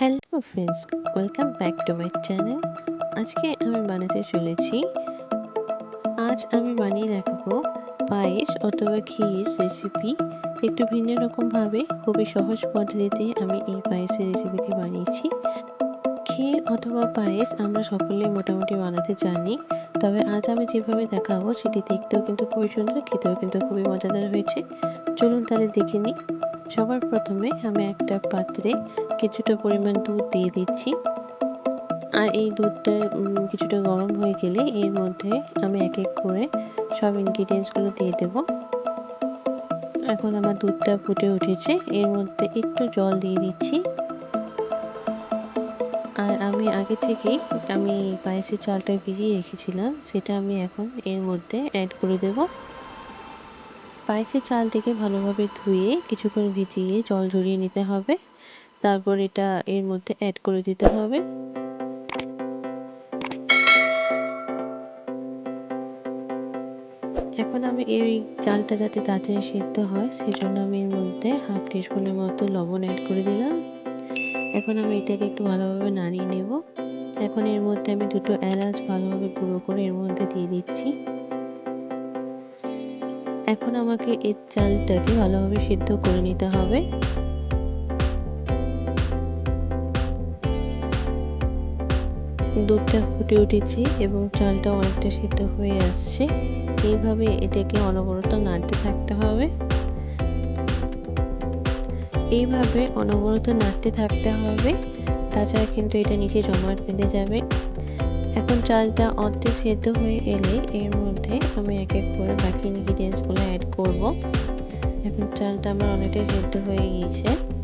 Hello friends welcome back to my channel আজকে আমি বানাতে চলেছি। আজ আমি বানিয়ে দেখাবো পায়েস অথবা ক্ষীর রেসিপি একটু ভিন্ন রকমভাবে খুবই সহজ পদ্ধতিতে আমি এই পায়েসের রেসিপিটি বানিয়েছি। ক্ষীর অথবা পায়েস আমরা সকলেই মোটামুটি বানাতে জানি। তবে আজ আমি যেভাবে দেখাবো, সেটি দেখতেও কিন্তু খুবই সুন্দর, খেতেও কিন্তু খুবই মজাদার হয়েছে। চলুন তাহলে দেখে নিই। সবার প্রথমে আমি একটা পাত্রে কিছুটা পরিমাণ দুধ দিয়ে দিচ্ছি। আর এই দুধটা কিছুটা গরম হয়ে গেলে এর মধ্যে আমি এক এক করে সব ইনগ্রিডিয়েন্টসগুলো দিয়ে দেব। এখন আমার দুধটা ফুটে উঠেছে, এর মধ্যে একটু জল দিয়ে দিচ্ছি। আর আমি আগে থেকেই আমি পায়েসের চালটা ভিজিয়ে রেখেছিলাম, সেটা আমি এখন এর মধ্যে অ্যাড করে দেব। পায়েসের চালটিকে ভালোভাবে ধুয়ে কিছুক্ষণ ভিজিয়ে জল ঝরিয়ে নিতে হবে। তারপর এটা এর মধ্যে অ্যাড করে দিতে হবে। এখন আমি এই চালটা যাতে তাড়াতাড়ি সিদ্ধ হয়, সেজন্য আমি এর মধ্যে হাফ টিস্পুনের মতো লবণ অ্যাড করে দিলাম। এখন আমি এটাকে একটু ভালোভাবে নাড়িয়ে নেব। এখন এর মধ্যে আমি দুটো এলাচ ভালোভাবে গুঁড়ো করে এর মধ্যে দিয়ে দিচ্ছি। এখন আমাকে এই চালটাকে ভালোভাবে সিদ্ধ করে নিতে হবে। দুধটা ফুটে উঠেছে এবং চালটা অনেকটা সিদ্ধ হয়ে আসছে। এইভাবে এটাকে অনবরত নাড়তে থাকতে হবে। এইভাবে অনবরত নাড়তে থাকতে হবে। তাছাড়া কিন্তু এটা নিচে জমাট বেঁধে যাবে। এখন চালটা অর্ধেক সেদ্ধ হয়ে এলে এর মধ্যে আমি এক এক করে বাকি ইনগ্রিডিয়েন্টসগুলো অ্যাড করব। এখন চালটা আমার অনেকটাই সেদ্ধ হয়ে গিয়েছে।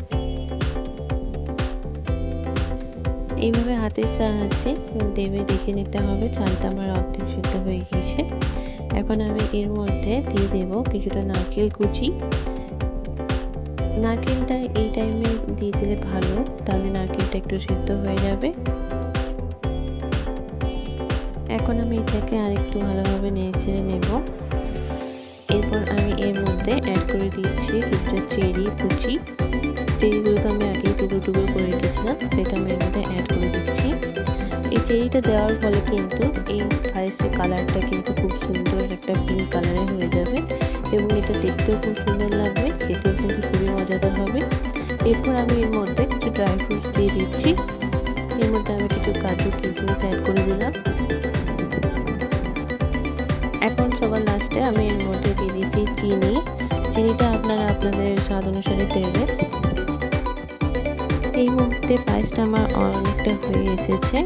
এইভাবে হাতের সাহায্যে দেবে, দেখে নিতে হবে। চালটা আমার অর্ধেক সিদ্ধ হয়ে গিয়েছে। এখন আমি এর মধ্যে দিয়ে দেব কিছুটা নারকেল কুচি। নারকেলটা এই টাইমে দিয়ে দিলে ভালো, তাহলে নারকেলটা একটু সিদ্ধ হয়ে যাবে। এখন আমি এটাকে আরেকটু ভালোভাবে নেড়ে নেব। এরপর আমি এর মধ্যে অ্যাড করে দিচ্ছি কিছুটা চেরি কুচি। চেরিগুলোকে আমি আগেই টুকরো টুকরো করে রেখেছিলাম, সেটা আমি এর মধ্যে অ্যাড করে দিচ্ছি। এই চেরিটা দেওয়ার ফলে কিন্তু এই পায়েসের কালারটা কিন্তু খুব সুন্দর একটা পিঙ্ক কালারের হয়ে যাবে এবং এটা দেখতেও খুব সুন্দর লাগবে, খেতেও কিন্তু খুবই মজাদার হবে। এরপর আমি এর মধ্যে কিছু ড্রাই ফ্রুটস দিয়ে দিচ্ছি। এর মধ্যে আমি কিছু কাজু কিশমিশ অ্যাড করে দিলাম। এখন সবার লাস্টে আমি এর মধ্যে দিয়ে দিচ্ছি চিনি। চিনিটা আপনারা আপনাদের স্বাদ অনুসারে দেবেন। এই মুহূর্তে পায়েসটা আমার অনেকটা হয়ে এসেছে।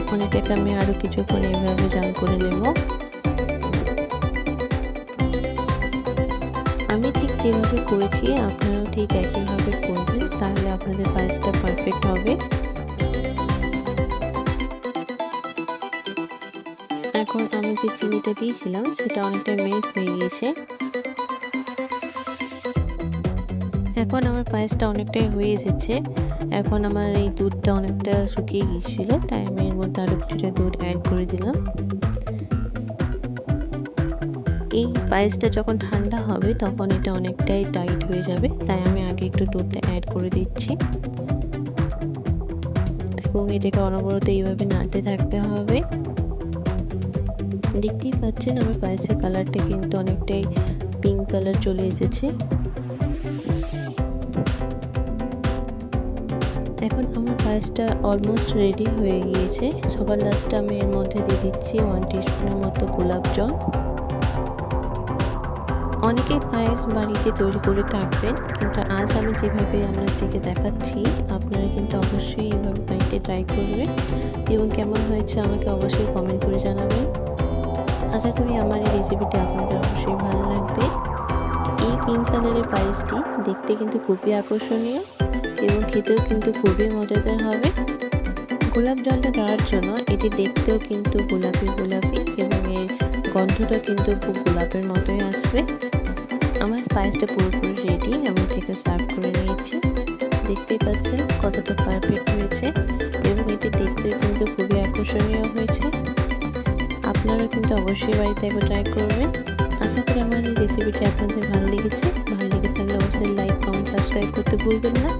এখন এটাকে আমি আরও কিছুক্ষণ এইভাবে জাল করে নেব। আমি ঠিক যেভাবে করেছি, আপনারাও ঠিক একইভাবে করবেন, তাহলে আপনাদের পায়েসটা পারফেক্ট হবে। এখন আমি যে চিনিটা দিয়েছিলাম, সেটা অনেকটা মেল্ট হয়ে গিয়েছে। এখন আমার পায়েসটা অনেকটাই হয়ে এসেছে। এখন আমার এই দুধটা অনেকটা শুকিয়ে গিয়েছিল, তাই আমি এর মধ্যে আরও কিছুটা দুধ অ্যাড করে দিলাম। এই পায়েসটা যখন ঠান্ডা হবে, তখন এটা অনেকটাই টাইট হয়ে যাবে, তাই আমি আগে একটু দুধটা অ্যাড করে দিচ্ছি। এবং এটাকে অনবরত এইভাবে নাড়তে থাকতে হবে। দেখতেই পাচ্ছেন আমার পায়েসের কালারটা কিন্তু অনেকটাই পিঙ্ক কালার চলে এসেছে। এখন আমার পায়েসটা অলমোস্ট রেডি হয়ে গিয়েছে। সবার লাস্টে আমি এর মধ্যে দিয়ে দিচ্ছি ওয়ান টিস্পুনের মতো গোলাপ জল অনেকেই পায়েস বাড়িতে তৈরি করে থাকবেন কিন্তু আজ আমি যেভাবে আপনাদেরকে দেখাচ্ছি, আপনারা কিন্তু অবশ্যই এইভাবে বাড়িতে ট্রাই করবেন। এবং কেমন হয়েছে আমাকে অবশ্যই কমেন্ট করে জানাবেন। আশা করি আমার এই রেসিপিটি আপনাদের অবশ্যই ভালো লাগবে। এই পিঙ্ক কালারের পায়েসটি দেখতে কিন্তু খুবই আকর্ষণীয়। এবং খেতেও কিন্তু খুবই মজাদার হবে। গোলাপ জলটা দেওয়ার জন্য এটি দেখতেও কিন্তু গোলাপি গোলাপি এবং এর গন্ধটা কিন্তু খুব গোলাপের মতোই আসবে। আমার পায়েসটা পুরোপুরি রেডি আমি থেকে সার্ভ করে নিয়েছি। দেখতেই পাচ্ছেন কতটা পারফেক্ট হয়েছে এবং এটি দেখতে কিন্তু খুবই আকর্ষণীয় হয়েছে। আপনারা কিন্তু অবশ্যই বাড়িতে একবার ট্রাই করবেন। আশা করি আমার এই রেসিপিটি আপনাদের ভালো লেগেছে। ভালো লেগে থাকলে অবশ্যই লাইক কমেন্ট সাবস্ক্রাইব করতে ভুলবেন না।